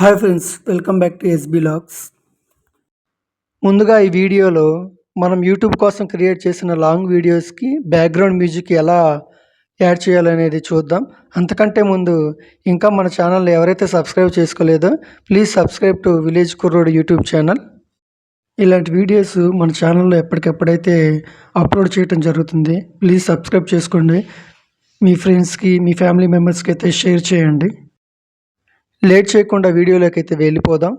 Hi friends welcome back to SB logs ముందుగా ఈ వీడియోలో మనం యూట్యూబ్ కోసం క్రియేట్ చేసిన లాంగ్ వీడియోస్కి బ్యాక్గ్రౌండ్ మ్యూజిక్ ఎలా యాడ్ చేయాలనేది చూద్దాం. అంతకంటే ముందు ఇంకా మన ఛానల్ని ఎవరైతే సబ్స్క్రైబ్ చేసుకోలేదో ప్లీజ్ సబ్స్క్రైబ్ టు విలేజ్ కుర్రోడ్ యూట్యూబ్ ఛానల్ ఇలాంటి వీడియోస్ మన ఛానల్లో ఎప్పటికెప్పుడైతే అప్లోడ్ చేయడం జరుగుతుంది ప్లీజ్ సబ్స్క్రైబ్ చేసుకోండి. మీ ఫ్రెండ్స్కి మీ ఫ్యామిలీ మెంబర్స్కి అయితే షేర్ చేయండి. లేట్ చేయకుండా వీడియోలోకి అయితే వెళ్ళిపోదాం.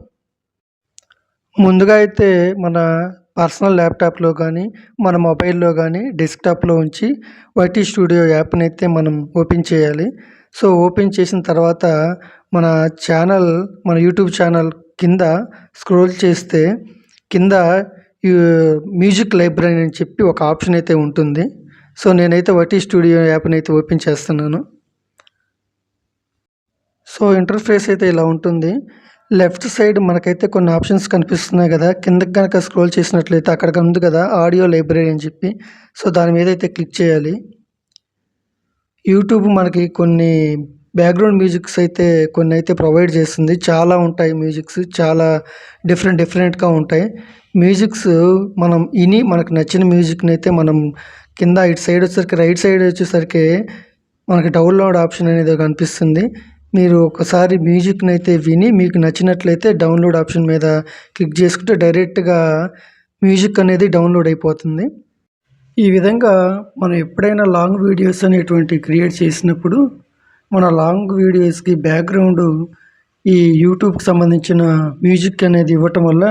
ముందుగా అయితే మన పర్సనల్ ల్యాప్టాప్లో కానీ మన మొబైల్లో కానీ డెస్క్టాప్లో ఉంచి వైటీ స్టూడియో యాప్ని అయితే మనం ఓపెన్ చేయాలి. సో ఓపెన్ చేసిన తర్వాత మన ఛానల్ మన యూట్యూబ్ ఛానల్ కింద స్క్రోల్ చేస్తే కింద మ్యూజిక్ లైబ్రరీ అని చెప్పి ఒక ఆప్షన్ అయితే ఉంటుంది. సో నేనైతే వటీ స్టూడియో యాప్ని అయితే ఓపెన్ చేస్తున్నాను. సో ఇంటర్ఫేస్ అయితే ఇలా ఉంటుంది. లెఫ్ట్ సైడ్ మనకైతే కొన్ని ఆప్షన్స్ కనిపిస్తున్నాయి కదా. కిందకి కనుక స్క్రోల్ చేసినట్లయితే అక్కడ ఉంది కదా ఆడియో లైబ్రరీ అని చెప్పి. సో దాని మీద అయితే క్లిక్ చేయాలి. యూట్యూబ్ మనకి కొన్ని బ్యాక్గ్రౌండ్ మ్యూజిక్స్ అయితే కొన్ని అయితే ప్రొవైడ్ చేస్తుంది. చాలా ఉంటాయి మ్యూజిక్స్ చాలా డిఫరెంట్ డిఫరెంట్గా ఉంటాయి. మ్యూజిక్స్ మనం ఇని మనకు నచ్చిన మ్యూజిక్ని అయితే మనం కింద ఇటు సైడ్ వచ్చేసరికి రైట్ సైడ్ వచ్చేసరికి మనకి డౌన్లోడ్ ఆప్షన్ అనేది కనిపిస్తుంది. మీరు ఒకసారి మ్యూజిక్ని అయితే విని మీకు నచ్చినట్లయితే డౌన్లోడ్ ఆప్షన్ మీద క్లిక్ చేసుకుంటే డైరెక్ట్గా మ్యూజిక్ అనేది డౌన్లోడ్ అయిపోతుంది. ఈ విధంగా మనం ఎప్పుడైనా లాంగ్ వీడియోస్ అనేటువంటి క్రియేట్ చేసినప్పుడు మన లాంగ్ వీడియోస్కి బ్యాక్గ్రౌండ్ ఈ యూట్యూబ్కి సంబంధించిన మ్యూజిక్ అనేది ఇవ్వటం వల్ల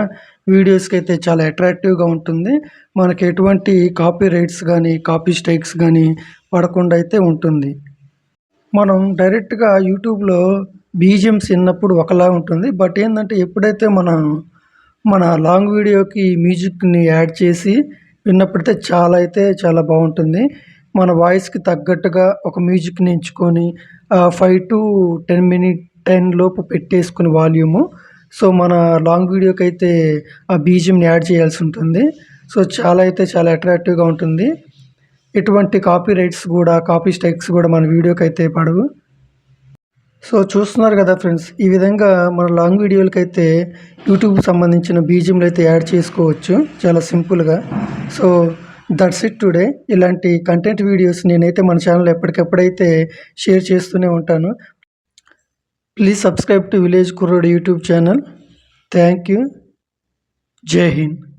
వీడియోస్కి అయితే చాలా అట్రాక్టివ్గా ఉంటుంది. మనకి ఎటువంటి కాపీ రైట్స్ కానీ కాపీ స్ట్రైక్స్ కానీ పడకుండా అయితే ఉంటుంది. మనం డైరెక్ట్గా యూట్యూబ్లో బీజిఎమ్స్ విన్నప్పుడు ఒకలా ఉంటుంది. బట్ ఏంటంటే ఎప్పుడైతే మనం మన లాంగ్ వీడియోకి మ్యూజిక్ని యాడ్ చేసి విన్నప్పుడైతే చాలా అయితే చాలా బాగుంటుంది. మన వాయిస్కి తగ్గట్టుగా ఒక మ్యూజిక్ని ఎంచుకొని five to ten minute ten లోపు పెట్టేసుకుని వాల్యూము. సో మన లాంగ్ వీడియోకి అయితే ఆ బీజిఎంని యాడ్ చేయాల్సి ఉంటుంది. సో చాలా అయితే చాలా అట్రాక్టివ్గా ఉంటుంది. ఎటువంటి కాపీ రైట్స్ కూడా కాపీ స్ట్రైక్స్ కూడా మన వీడియోకి అయితే పడవు. సో చూస్తున్నారు కదా ఫ్రెండ్స్ ఈ విధంగా మన లాంగ్ వీడియోలకి అయితే సంబంధించిన బీజియంలు అయితే యాడ్ చేసుకోవచ్చు చాలా సింపుల్గా సో దట్స్ ఇట్ టుడే ఇలాంటి కంటెంట్ వీడియోస్ నేనైతే మన ఛానల్ ఎప్పటికెప్పుడైతే షేర్ చేస్తూనే ఉంటాను. Please subscribe to village కుర్రోడ్ YouTube channel thank you Jai Hind